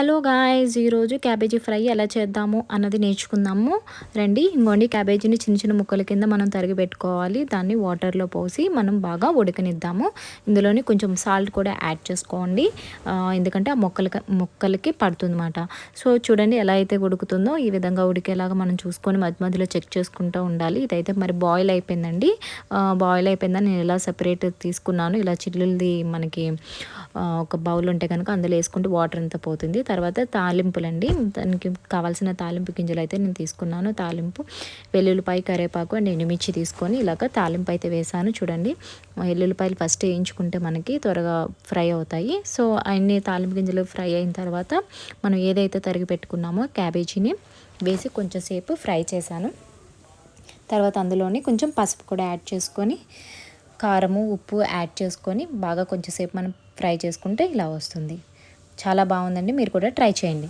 Hello guys ఈరోజు cabbage fry ఎలా చేద్దాము అన్నది నేర్చుకుందాము. రండి ఇంకోండి క్యాబేజీని చిన్న చిన్న ముక్కల కింద మనం తరిగి పెట్టుకోవాలి. దాన్ని వాటర్లో పోసి మనం బాగా ఉడకనిద్దాము. ఇందులోని కొంచెం సాల్ట్ కూడా యాడ్ చేసుకోండి. ఎందుకంటే ఆ మొక్కలకి మొక్కలకి పడుతుందన్నమాట. సో చూడండి ఎలా అయితే ఉడుకుతుందో ఈ విధంగా ఉడికేలాగా మనం చూసుకొని మధ్య మధ్యలో చెక్ చేసుకుంటూ ఉండాలి. ఇదైతే మరి బాయిల్ అయిపోయిందండి. బాయిల్ అయిపోయిందని నేను ఇలా సపరేట్ తీసుకున్నాను. ఇలా చిల్లులది మనకి ఒక బౌల్ ఉంటే కనుక అందులో వేసుకుంటే వాటర్ అంతా పోతుంది. తర్వాత తాలింపులండి. దానికి కావాల్సిన తాలింపు గింజలు అయితే నేను తీసుకున్నాను. తాలింపు వెల్లుల్లిపాయ కరేపాకు అండ్ ఎండుమిర్చి తీసుకొని ఇలాగ తాలింపు అయితే వేసాను. చూడండి వెల్లుల్లిపాయలు ఫస్ట్ వేయించుకుంటే మనకి త్వరగా ఫ్రై అవుతాయి. సో అన్ని తాలింపు గింజలు ఫ్రై అయిన తర్వాత మనం ఏదైతే తరిగి పెట్టుకున్నామో క్యాబేజీని వేసి కొంచెం సేపు ఫ్రై చేశాను. తర్వాత అందులోని కొంచెం పసుపు కూడా యాడ్ చేసుకొని కారము ఉప్పు యాడ్ చేసుకొని బాగా కొంచెంసేపు మనం ఫ్రై చేసుకుంటే ఇలా వస్తుంది. చాలా బాగుందండి. మీరు కూడా ట్రై చేయండి.